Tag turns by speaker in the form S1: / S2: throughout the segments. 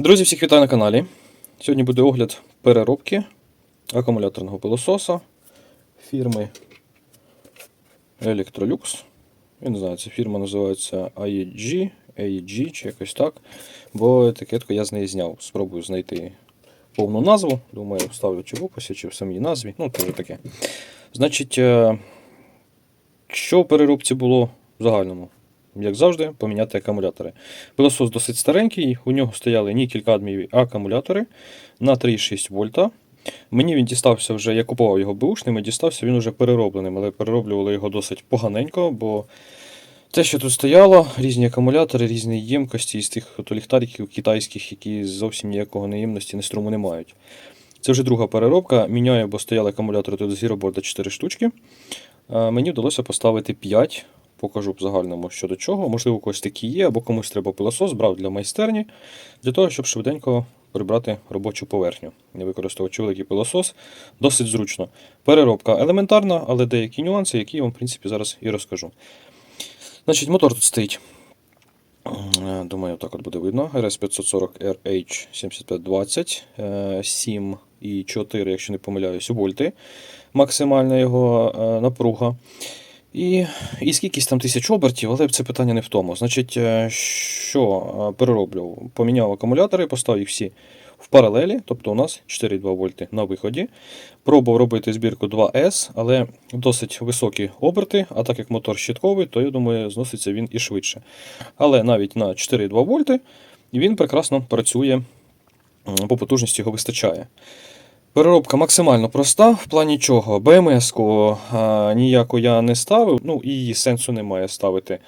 S1: Друзі, всіх вітаю на каналі. Сьогодні буде огляд переробки акумуляторного пилососа фірми Electrolux. Я не знаю, ця фірма називається AEG, AEG чи якось так. Бо етикетку я з неї зняв. Спробую знайти повну назву. Думаю, вставлю чи в описі, чи в самій назві. Ну, то таке. Значить, е, що в переробці було в загальному? Як завжди, поміняти акумулятори. Пилосос досить старенький, у нього стояли нікель-кадмієві акумулятори на 3,6 вольта. Мені він дістався вже, я купував його бушним, і дістався він вже переробленим, але перероблювали його досить поганенько, бо те, що тут стояло, різні акумулятори, різні ємкості із тих ліхтариків китайських, які зовсім ніякого неємності, ні струму не мають. Це вже друга переробка. Міняю, бо стояли акумулятори тут з Гіроборда 4 штучки. Е, Мені вдалося поставити 5. Покажу в загальному що до чого. Можливо, у когось такі є, або комусь треба пилосос, брав для майстерні, для того, щоб швиденько прибрати робочу поверхню, не використовуючи великий пилосос. Досить зручно. Переробка елементарна, але деякі нюанси, які я вам, в принципі, зараз і розкажу. Значить, мотор тут стоїть. Е, Думаю, так от буде видно. RS540 RH7520, 7,4, якщо не помиляюсь, вольти. Максимальна його е, напруга. І, і скількись там тисяч обертів, але це питання не в тому. Значить, е, що е, перероблював? Поміняв акумулятори, поставив їх всі в паралелі, тобто у нас 4,2 вольти на виході. Пробував робити збірку 2С, але досить високі оберти, а так як мотор щитковий, то я думаю, зноситься він і швидше. Але навіть на 4,2 вольти він прекрасно працює, по потужності його вистачає. Переробка максимально проста. В плані чого? БМС-ку ніяку я не ставив, ну і її сенсу немає ставити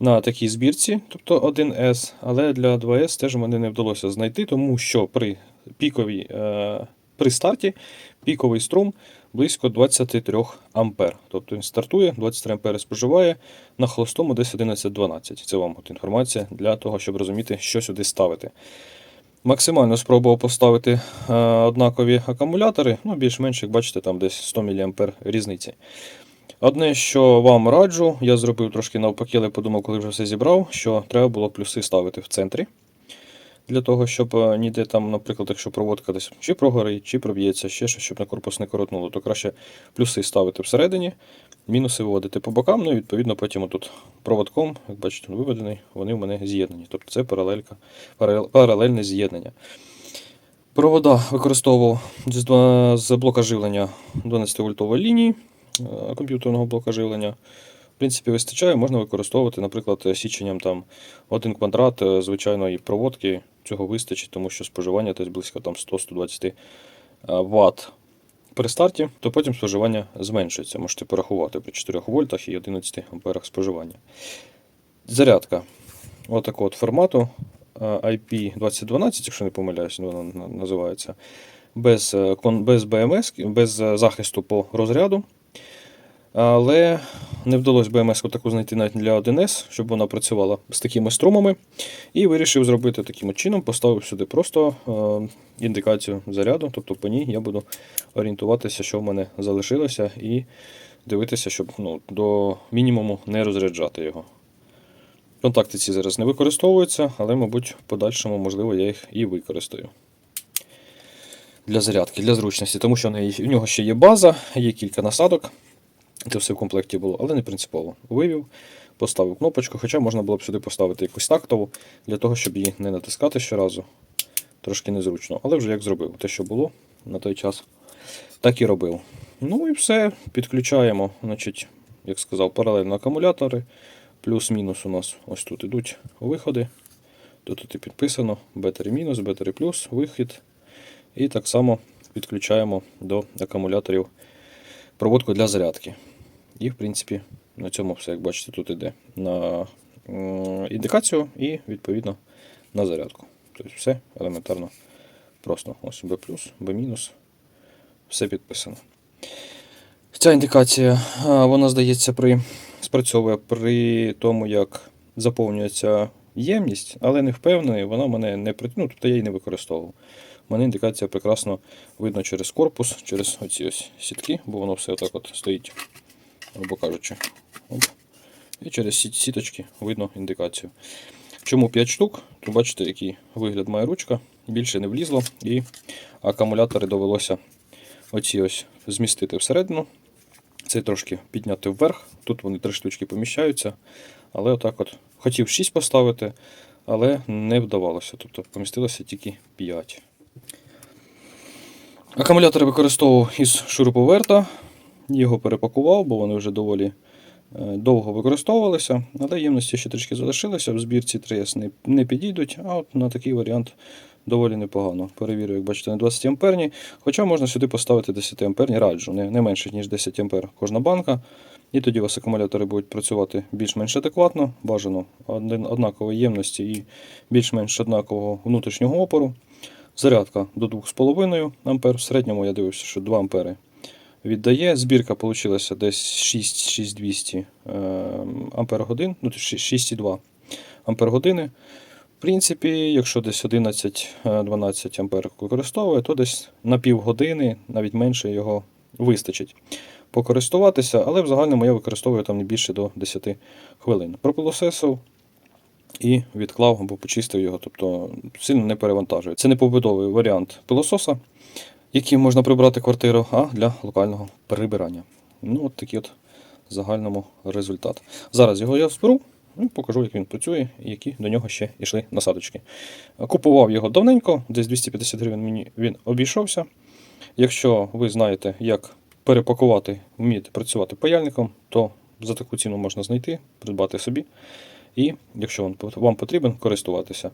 S1: на такій збірці, тобто 1С, але для 2С теж мене не вдалося знайти, тому що при піковій, е, при старті піковий струм близько 23 ампер. Тобто він стартує, 23 ампери споживає, на холостому десь 11-12. Це вам от інформація для того, щоб розуміти, що сюди ставити. Максимально спробував поставити е, однакові акумулятори, ну більш-менш, як бачите, там десь 100 мА різниці. Одне, що вам раджу, я зробив трошки навпаки, але подумав, коли вже все зібрав, що треба було плюси ставити в центрі. Для того, щоб е, ніде там, наприклад, якщо проводка десь чи прогорить, чи проб'ється, ще щось, щоб на корпус не коротнуло, то краще плюси ставити всередині, мінуси виводити по бокам, ну і відповідно потім тут проводком, як бачите, він виведений, вони в мене з'єднані. Тобто це паралелька, паралельне з'єднання. Провода використовував з, блока живлення 12-вольтової лінії е, комп'ютерного блока живлення. В принципі, вистачає, можна використовувати, наприклад, січенням там один квадрат е, звичайної проводки. Цього вистачить, тому що споживання десь близько там 100-120 Вт при старті, то потім споживання зменшується. Можете порахувати при 4 вольтах і 11 амперах споживання. Зарядка отакого от формату е, IP2012, якщо не помиляюсь, вона називається. Без, е, без БМС, без е, захисту по розряду. Але не вдалося БМС таку знайти навіть для 1С, щоб вона працювала з такими струмами. І вирішив зробити таким чином, поставив сюди просто е, індикацію заряду, тобто по ній я буду орієнтуватися, що в мене залишилося, і дивитися, щоб ну, до мінімуму не розряджати його. Контакти ці зараз не використовуються, але, мабуть, в подальшому, можливо, я їх і використаю. Для зарядки, для зручності, тому що в нього ще є база, є кілька насадок. Це все в комплекті було, але не принципово. Вивів, поставив кнопочку, хоча можна було б сюди поставити якусь тактову, для того, щоб її не натискати щоразу. Трошки незручно. Але вже як зробив. Те, що було на той час, так і робив. Ну і все, підключаємо, значить, як сказав, паралельно акумулятори. Плюс-мінус у нас ось тут ідуть виходи. Тут тут і підписано бетері мінус, бетері плюс, вихід. І так само підключаємо до акумуляторів проводку для зарядки. І, в принципі, на цьому все, як бачите, тут іде на індикацію і, відповідно, на зарядку. Тобто все елементарно просто. Ось B+, B-, все підписано. Ця індикація, вона здається, при, спрацьовує при тому, як заповнюється ємність, але не впевнений, вона мене не ну, тобто я її не використовував. У мене індикація прекрасно видно через корпус, через оці ось сітки, бо воно все отак от стоїть, грубо кажучи. І через сі- сіточки видно індикацію. Чому 5 штук? То бачите, який вигляд має ручка, більше не влізло, і акумулятори довелося оці ось змістити всередину. Цей трошки підняти вверх. Тут вони три штучки поміщаються. Але отак от хотів 6 поставити, але не вдавалося. Тобто помістилося тільки 5. Акумулятори використовував із шуруповерта. Його перепакував, бо вони вже доволі е, довго використовувалися, але ємності ще трішки залишилися. В збірці 3С не, підійдуть, а от на такий варіант доволі непогано. Перевірю, як бачите, на 20 амперні. Хоча можна сюди поставити 10 амперні, раджу, не, не менше, ніж 10 ампер кожна банка. І тоді у вас акумулятори будуть працювати більш-менш адекватно, бажано однакової ємності і більш-менш однакового внутрішнього опору. Зарядка до 2,5 А. В середньому я дивився, що 2 ампери віддає. Збірка вийшла десь 6-6200 ампер годин, ну, 6,2 ампер години. В принципі, якщо десь 11-12 ампер використовує, то десь на півгодини, навіть менше його вистачить покористуватися, але в загальному я використовую там не більше до 10 хвилин. Пропилосесив і відклав або почистив його, тобто сильно не перевантажує. Це не побудовий варіант пилососа, яким можна прибрати квартиру, а для локального прибирання. Ну, от такий от загальному результат. Зараз його я зберу і покажу, як він працює і які до нього ще йшли насадочки. Купував його давненько, десь 250 гривень мені він обійшовся. Якщо ви знаєте, як перепакувати, вмієте працювати паяльником, то за таку ціну можна знайти, придбати собі. І якщо вам потрібен, користуватися.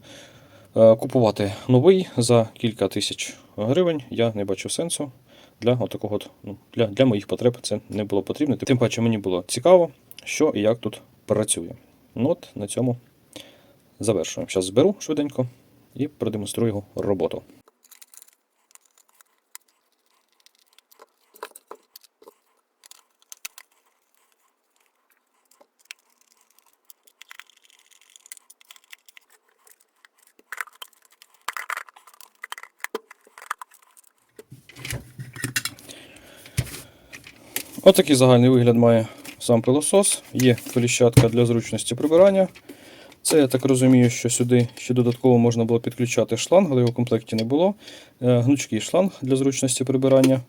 S1: Е, Купувати новий за кілька тисяч гривень я не бачу сенсу. Для, отакого от, ну, для, для моїх потреб це не було потрібно. Тим паче мені було цікаво, що і як тут працює. Ну от на цьому завершуємо. Зараз зберу швиденько і продемонструю його роботу. Отакий загальний вигляд має сам пилосос. Є коліщатка для зручності прибирання. Це я так розумію, що сюди ще додатково можна було підключати шланг, але його в комплекті не було. Е, Гнучкий шланг для зручності прибирання.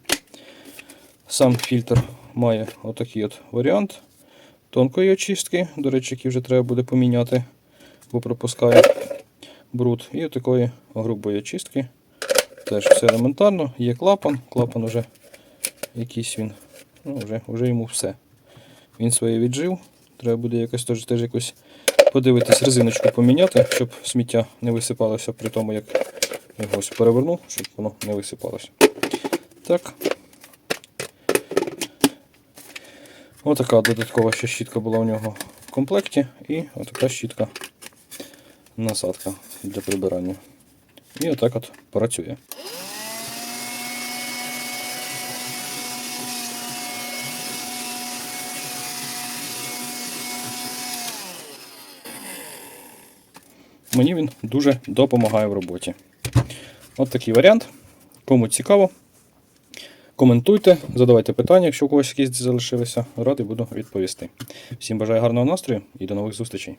S1: Сам фільтр має отакий от варіант тонкої очистки, до речі, який вже треба буде поміняти, бо пропускає бруд. І отакої грубої очистки. Теж все елементарно. Є клапан, клапан вже якийсь він. Ну, вже, вже йому все. Він своє віджив. Треба буде якось теж, теж якось подивитись, резиночку поміняти, щоб сміття не висипалося при тому, як я його перевернув, щоб воно не висипалося. Так. Отака додаткова ще щітка була у нього в комплекті. І отака щітка насадка для прибирання. І отак от працює. Мені він дуже допомагає в роботі. От такий варіант. Кому цікаво, коментуйте, задавайте питання, якщо у когось якісь залишилися. Радий буду відповісти. Всім бажаю гарного настрою і до нових зустрічей.